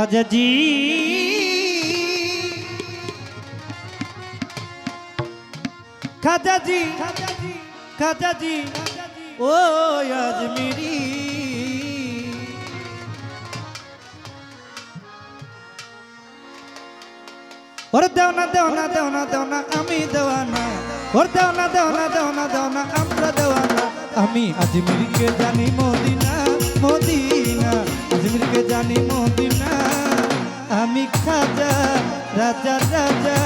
খাজাজি খাজাজি খাজাজি ও আজমিরি। ওর দেও না দেও না দেও না দেও না, আমি দেওয়ানা ওর দেও না দেও না দেও না দেও না, আমরা দেওয়ানা আমি আজমিরকে জানি মদিনা মদিনা। আজমিরকে জানি মদিনা। আমি খাজা রাজা রাজা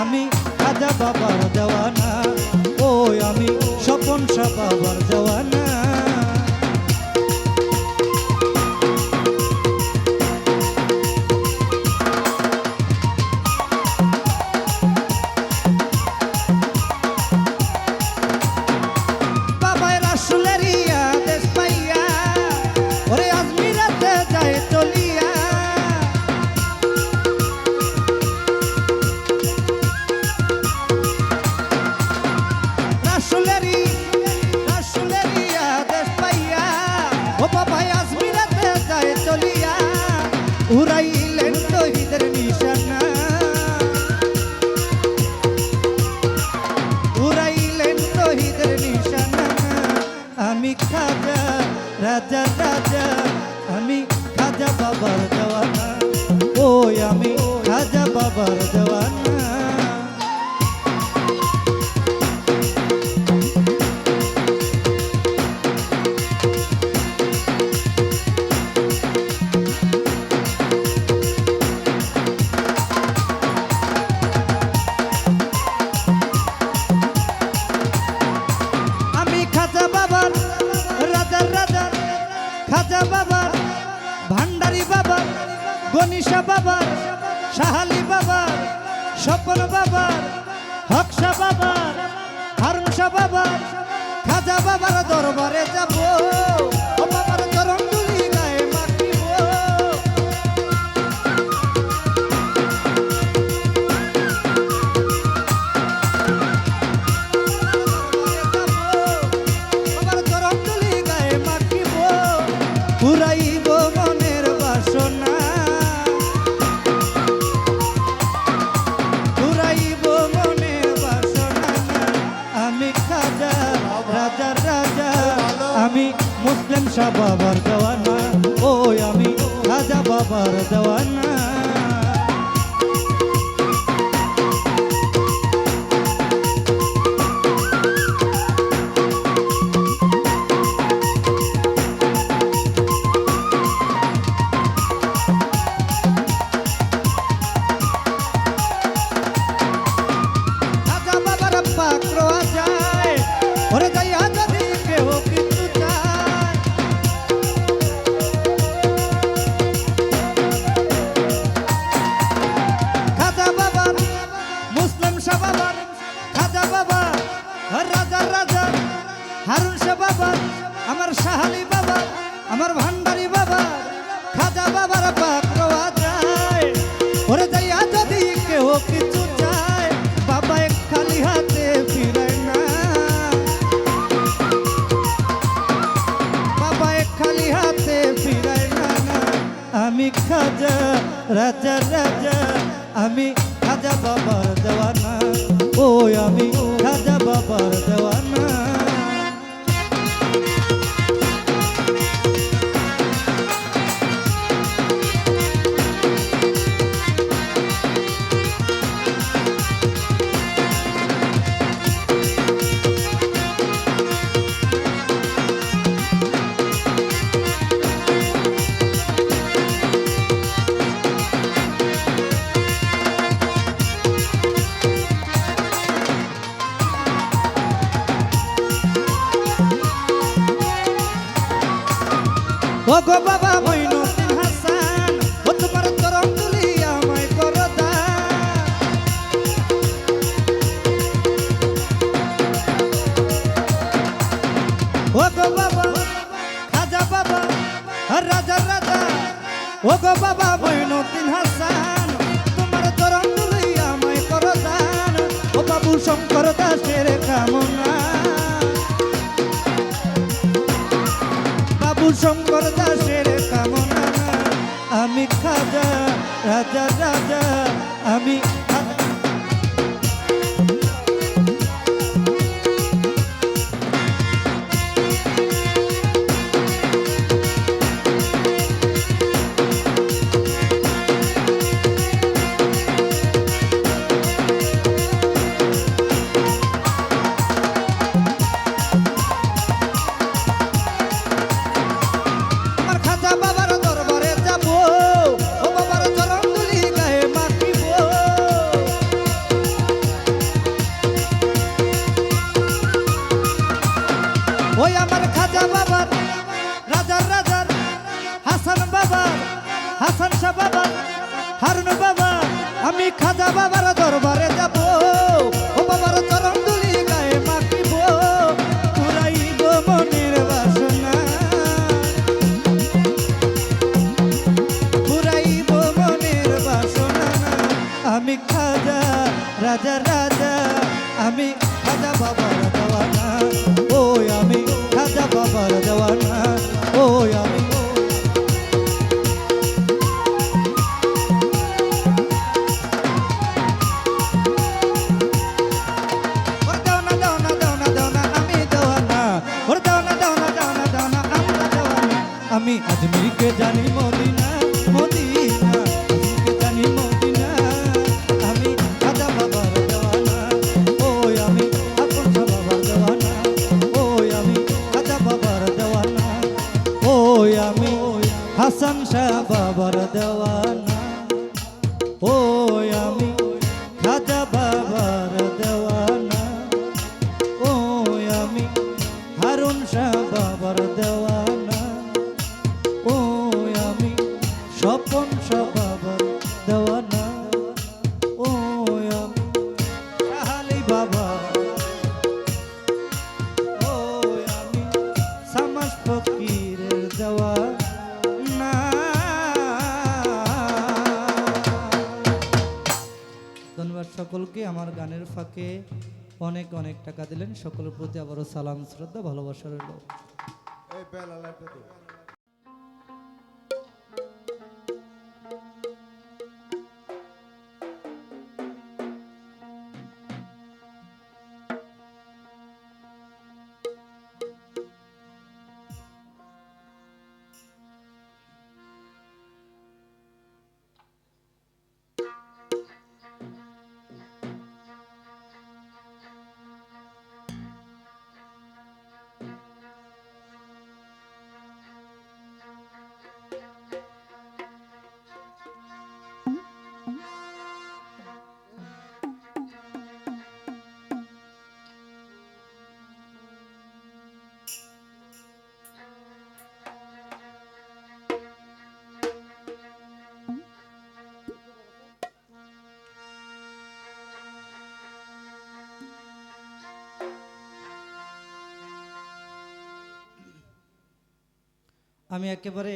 আমি খাজা বাবার দেওয়ানা ও আমি স্বপন শাহ বাবার উড়াইলেন শহীদের নিশানা। উড়াইলেন শহীদের নিশানা। আমি খাজা রাজা স্বপন বাবার হকশা বাবার হারুনসা বাবার খাজা বাবার দরবারে যাব। আমি মুসলিম শাহ বাবার দেওয়ানা ও আমি রাজা বাবার দেওয়ানা রাজা রাজা আমি রাজা বাবার দেওয়ানা। ও আমি রাজা বাবার দেওয়ানা। ও বাবা মইনুদ্দিন হাসান ও তোমার চরণ তুলি আমায় করো দান। বাবা, খাজা বাবা রাজা রাজা ও বাবা মইনুদ্দিন হাসান তোমার চরণ তুলি আমায় করো দান ও বাবু শঙ্কর দাসের কামনা শঙ্কর দাসের কামনা। আমি খাজা রাজা রাজা আমি আমি খাজা বাবার দরবারে যাব। ও বাবার চরণ দুলি গায়ে মাখিব। পুরাইব মনের বাসনা। পুরাইব মনের বাসনা। আমি খাজা, রাজা রাজা। আমি খাজা বাবার দেওয়ানা ওই আমি খাজা বাবার দেওয়ানা ওই আমি হাসান শাহ বাবার দেওয়ানা। ও আমি খাজা বাবার দেওয়ানা। ও আমি হারুন শাহ বাবার দেওয়ানা। সকলকে আমার গানের ফাঁকে অনেক অনেক টাকা দিলেন। সকলের প্রতি আবারও সালাম, শ্রদ্ধা, ভালোবাসা রইল। আমি একেবারে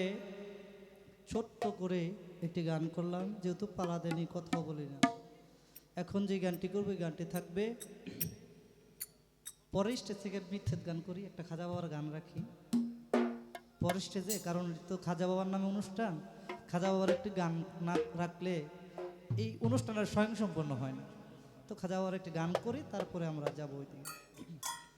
ছোট্ট করে একটি গান করলাম, যেহেতু পালাদেনি কথা বলি না। এখন যে গানটি করব গানটি থাকবে পরের স্টেজ থেকে মিথ্যের গান করি, একটা খাজা বাবার গান রাখি। পরের স্টেজে কারণ তো খাজা বাবার নামে অনুষ্ঠান, খাজা বাবার একটি গান না রাখলে এই অনুষ্ঠানের স্বয়ংসম্পন্ন হয় না। তো খাজা বাবার একটি গান করি, তারপরে আমরা যাব ওই দিকে।